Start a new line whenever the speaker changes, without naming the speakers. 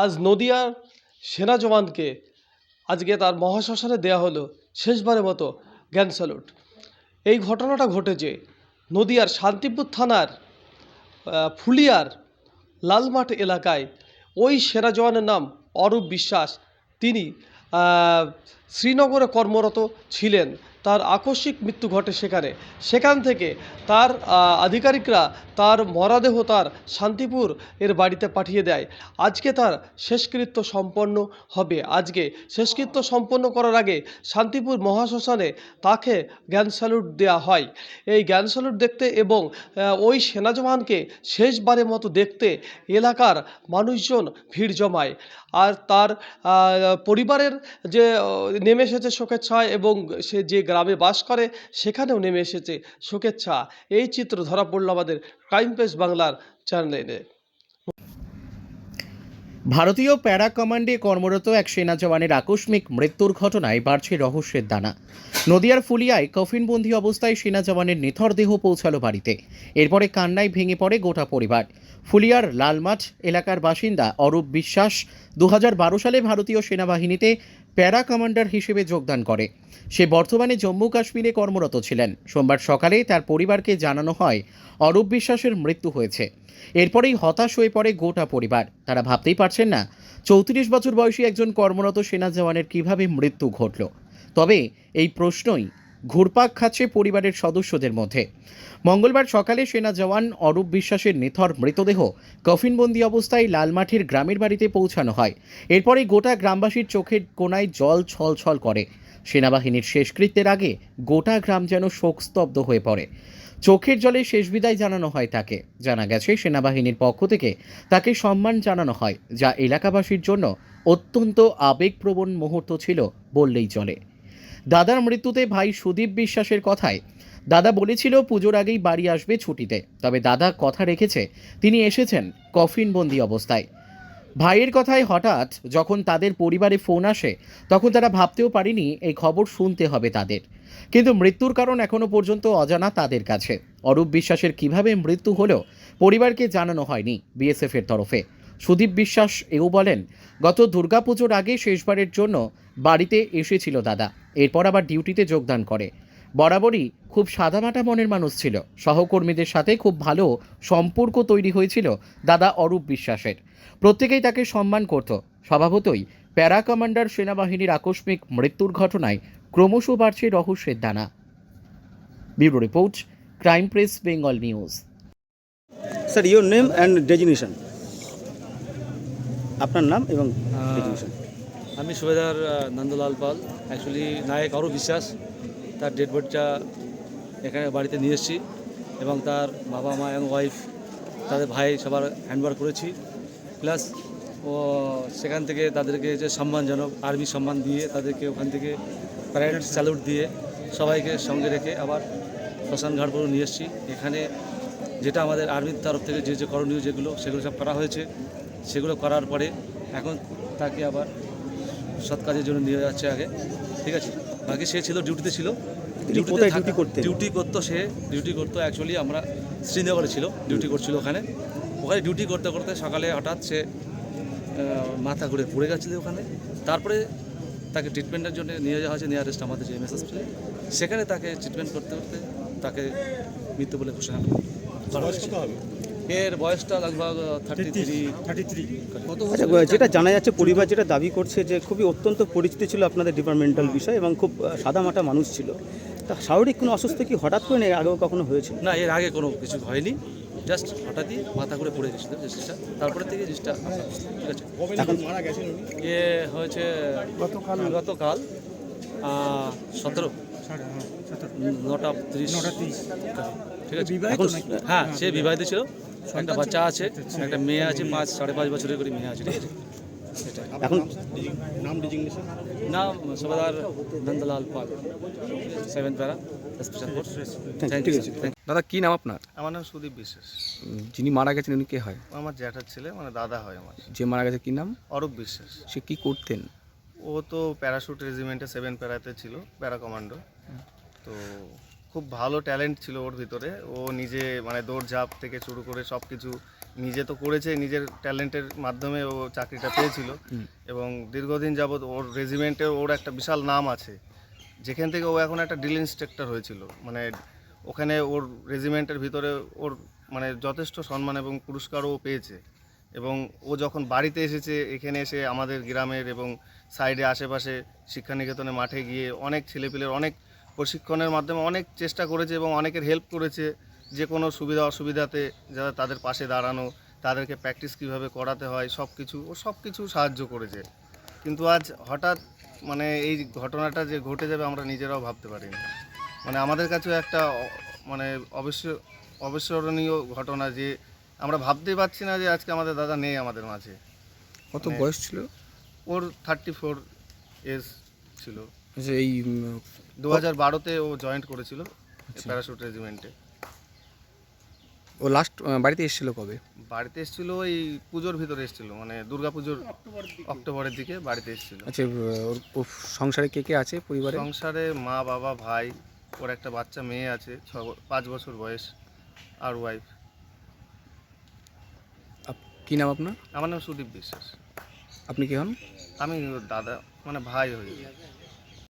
আজ নদিয়ার সেনা জওয়ানকে আজকে তার মহাশ্মশানে দেওয়া হলো শেষবারের মতো জ্ঞান স্যালুট। এই ঘটনাটা ঘটেছে নদিয়ার শান্তিপুর থানার ফুলিয়ার লালমাঠ এলাকায়। ওই সেনা জওয়ানের নাম অরূপ বিশ্বাস। তিনি শ্রীনগরে কর্মরত ছিলেন। তার আকস্মিক মৃত্যু ঘটে সেখানে। সেখান থেকে তার আধিকারিকরা তার মরাদেহ তার শান্তিপুর এর বাড়িতে পাঠিয়ে দেয়। আজকে তার শেষকৃত্য সম্পন্ন হবে। আজকে শেষকৃত্য সম্পন্ন করার আগে শান্তিপুর মহাশ্মশানে তাকে জ্ঞান স্যালুট দেওয়া হয়। এই জ্ঞান স্যালুট দেখতে এবং ওই সেনা জওয়ানকে শেষবারের মতো দেখতে এলাকার মানুষজন ভিড় জমায়। আর তার পরিবারের যে নেমে এসেছে শোকের ছায় এবং সে যে গ্রামে বাস করে সেখানেও নেমে এসেছে শোকের এই চিত্র ধরা পড়ল আমাদের ক্রাইম পেস বাংলার চ্যানেলে।
ভারতীয় প্যারা কমান্ডে কর্মরত এক সেনা জওয়ানের আকস্মিক মৃত্যুর ঘটনায় বাড়ছে রহস্যের দানা। নদিয়ার ফুলিয়ায় কফিনবন্দি অবস্থায় সেনা জওয়ানের নিথর দেহ পৌঁছালো বাড়িতে। এরপরে কান্নায় ভেঙে পড়ে গোটা পরিবার। ফুলিয়ার লালমাঠ এলাকার বাসিন্দা অরূপ বিশ্বাস দু হাজার বারো সালে ভারতীয় সেনাবাহিনীতে প্যারা কমান্ডার হিসেবে যোগদান করে। সে বর্তমানে জম্মু কাশ্মীরে কর্মরত ছিলেন। সোমবার সকালে তার পরিবারকে জানানো হয়, অরূপ বিশ্বাসের মৃত্যু হয়েছে। এরপরেই হতাশ হয়ে পড়ে গোটা পরিবার। তারা ভাবতেই পারছেন না, চৌত্রিশ বছর বয়সী একজন কর্মরত সেনা জওয়ানের কীভাবে মৃত্যু ঘটল। তবে এই প্রশ্নই ঘুরপাক খাচ্ছে পরিবারের সদস্যদের মধ্যে। মঙ্গলবার সকালে সেনা জওয়ান অরূপ বিশ্বাসের নিথর মৃতদেহ কফিনবন্দি অবস্থায় লালমাঠের গ্রামের বাড়িতে পৌঁছানো হয়। এরপরেই গোটা গ্রামবাসীর চোখের কোনায় জল ছলছল করে। সেনাবাহিনীর শেষকৃত্যের আগে গোটা গ্রাম যেন শোকস্তব্ধ হয়ে পড়ে। চোখের জলে শেষ বিদায় জানানো হয় তাকে। জানা গেছে, সেনাবাহিনীর পক্ষ থেকে তাকে সম্মান জানানো হয়, যা এলাকাবাসীর জন্য অত্যন্ত আবেগপ্রবণ মুহূর্ত ছিল বললেই চলে। দাদার মৃত্যুতে ভাই সুদীপ বিশ্বাসের কথায়। দাদা বলেছিল পুজোর আগেই বাড়ি আসবে ছুটিতে, তবে দাদা কথা রেখেছে, তিনি এসেছেন কফিনবন্দি অবস্থায়। ভাইয়ের কথায় হঠাৎ যখন তাদের পরিবারে ফোন আসে, তখন তারা ভাবতেও পারেনি এই খবর শুনতে হবে তাদের। কিন্তু মৃত্যুর কারণ এখনও পর্যন্ত অজানা তাদের কাছে। অরূপ বিশ্বাসের কীভাবে মৃত্যু হলো পরিবারকে জানানো হয়নি বিএসএফের তরফে। সুদীপ বিশ্বাস এও বলেন, গত দুর্গাপুজোর আগে শেষবারের জন্য বাড়িতে এসেছিল দাদা। এরপর আবার ডিউটিতে যোগদান করে। বরাবরই খুব সাদামাটা মনের মানুষ ছিল। সহকর্মীদের সাথে খুব ভালো সম্পর্ক তৈরি হয়েছিল দাদা অরূপ বিশ্বাসের। প্রত্যেকেই তাকে সম্মান করত। স্বভাবতই প্যারা কমান্ডার সেনাবাহিনীর আকস্মিক মৃত্যুর ঘটনায় ক্রমশ বাড়ছে রহস্যের দানা। Bureau report crime press Bengal news.
Sir your name and designation. আপনার নাম এবং ডেজিনেশন।
আমি সুবেদার নন্দলাল পাল। অ্যাকচুয়ালি নায়ক আরও বিশ্বাস, তার ডেড বডিটা এখানে বাড়িতে নিয়ে এসেছি এবং তার বাবা মা এবং ওয়াইফ তাদের ভাই সবার হ্যান্ডওভার করেছি। প্লাস ও সেখান থেকে তাদেরকে যে সম্মানজনক আর্মি সম্মান দিয়ে তাদেরকে ওখান থেকে প্যারেড স্যালুট দিয়ে সবাইকে সঙ্গে রেখে আবার শ্মশান ঘাট পর্যন্ত নিয়ে এসেছি। এখানে যেটা আমাদের আর্মির তরফ থেকে যে যে করণীয় যেগুলো, সেগুলো সব করা হয়েছে। সেগুলো করার পরে এখন তাকে আবার সৎ কাজের জন্য নিয়ে যাচ্ছে আগে। ঠিক আছে? বাকি সে ছিল ডিউটিতে ছিল। ডিউটিতে
ডিউটি করতেন?
ডিউটি করতো সে ডিউটি করতো অ্যাকচুয়ালি আমরা শ্রীনগরে ছিল ডিউটি করছিল ওখানে। ওখানে ডিউটি করতে করতে সকালে হঠাৎ সে মাথা ঘুরে পড়ে গেছিল ওখানে। তারপরে তাকে ট্রিটমেন্টের জন্য নিয়ে যাওয়া হয়েছে নিয়ারেস্ট আমাদের যে এমএস হসপিটালে সেখানে তাকে ট্রিটমেন্ট করতে করতে তাকে মৃত্যু বলে ঘোষণা করা হয়েছে। এর বয়সটা লগভগ থার্টি থ্রি
আচ্ছা যেটা জানা যাচ্ছে পরিবার যেটা দাবি করছে যে খুবই অত্যন্ত পরিচিত ছিল আপনাদের ডিপার্টমেন্টাল বিষয় এবং খুব সাদামাটা মানুষ ছিল। তা শারীরিক কোনো অসুস্থ কি হঠাৎ করে না এর আগেও কখনো হয়েছে?
না এর আগে কোনো কিছু হয়নি। জাস্ট হঠাৎই মাথা করে পড়ে গেছিল জিনিসটা। তারপরে থেকে জিনিসটা ঠিক আছে? এ হয়েছে গতকাল। গতকাল সতেরো। নটা ত্রিশ। ঠিক আছে?
এখন
হ্যাঁ সে বিবাহিত ছিল। একটা বাচ্চা আছে একটা মেয়ে আছে পাঁচ সাড়ে পাঁচ বছরের করে মেয়ে আছে। ঠিক আছে
এখন
নাম সুবেদার Nandalal Pal seven para special force
ঠিক আছে।
দাদা কি নাম আপনার?
আমার নাম সুদীপ বিশ্বাস।
যিনি মারা গেছেন উনি কে হয়?
আমার জ্যাঠার ছেলে মানে দাদা হয় আমার।
যে মারা গেছে কি নাম?
অরূপ বিশ্বাস।
সে কি করতেন?
ও তো প্যারাশুট রেজিমেন্টে সেভেন প্যারাতে ছিল প্যারা কমান্ডো। তো খুব ভালো ট্যালেন্ট ছিল ওর ভিতরে। ও নিজে মানে দৌড়ঝাঁপ থেকে শুরু করে সব কিছু নিজে তো করেছে নিজের ট্যালেন্টের মাধ্যমে ও চাকরিটা পেয়েছিল। এবং দীর্ঘদিন যাবৎ ওর রেজিমেন্টে ওর একটা বিশাল নাম আছে। যেখান থেকে ও এখন একটা ড্রিল ইন্সট্রাক্টর হয়েছিল। মানে ওখানে ওর রেজিমেন্টের ভিতরে ওর মানে যথেষ্ট সম্মান এবং পুরস্কারও পেয়েছে। এবং ও যখন বাড়িতে এসেছে এখানে এসে আমাদের গ্রামের এবং সাইডে আশেপাশে শিক্ষানিকেতনে মাঠে গিয়ে অনেক ছেলেপিলের অনেক প্রশিক্ষণের মাধ্যমে অনেক চেষ্টা করেছে এবং অনেকের হেল্প করেছে যে কোনো সুবিধা অসুবিধাতে যারা তাদের পাশে দাঁড়ানো তাদেরকে প্র্যাকটিস কীভাবে করাতে হয় সব কিছু ও সব কিছু সাহায্য করেছে। কিন্তু আজ হঠাৎ মানে এই ঘটনাটা যে ঘটে যাবে আমরা নিজেরাও ভাবতে পারিনি। মানে আমাদের কাছেও একটা মানে অবশ্য অবিস্মরণীয় ঘটনা যে আমরা ভাবতেই পারছি না যে আজকে আমাদের দাদা নেই আমাদের মাঝে।
কত
মানে-
বয়স ছিল?
ওর থার্টি ফোর এজ ছিল।
আচ্ছা এই
দু হাজার বারোতে ও জয়েন্ট করেছিল প্যারাশুট রেজিমেন্টে
ও লাস্ট বাড়িতে এসেছিল কবে?
বাড়িতে এসেছিল ওই পুজোর ভিতরে এসেছিল মানে দুর্গা পুজোর অক্টোবরের দিকে বাড়িতে এসেছিল।
আচ্ছা ওর সংসারে কে কে আছে পরিবারে?
সংসারে মা বাবা ভাই ওর একটা বাচ্চা মেয়ে আছে ছ পাঁচ বছর বয়স আর ওয়াইফ
আপ- কি নাম আপনার?
আমার নাম সুদীপ বিশ্বাস।
আপনি কে হন?
আমি দাদা মানে ভাই হয়ে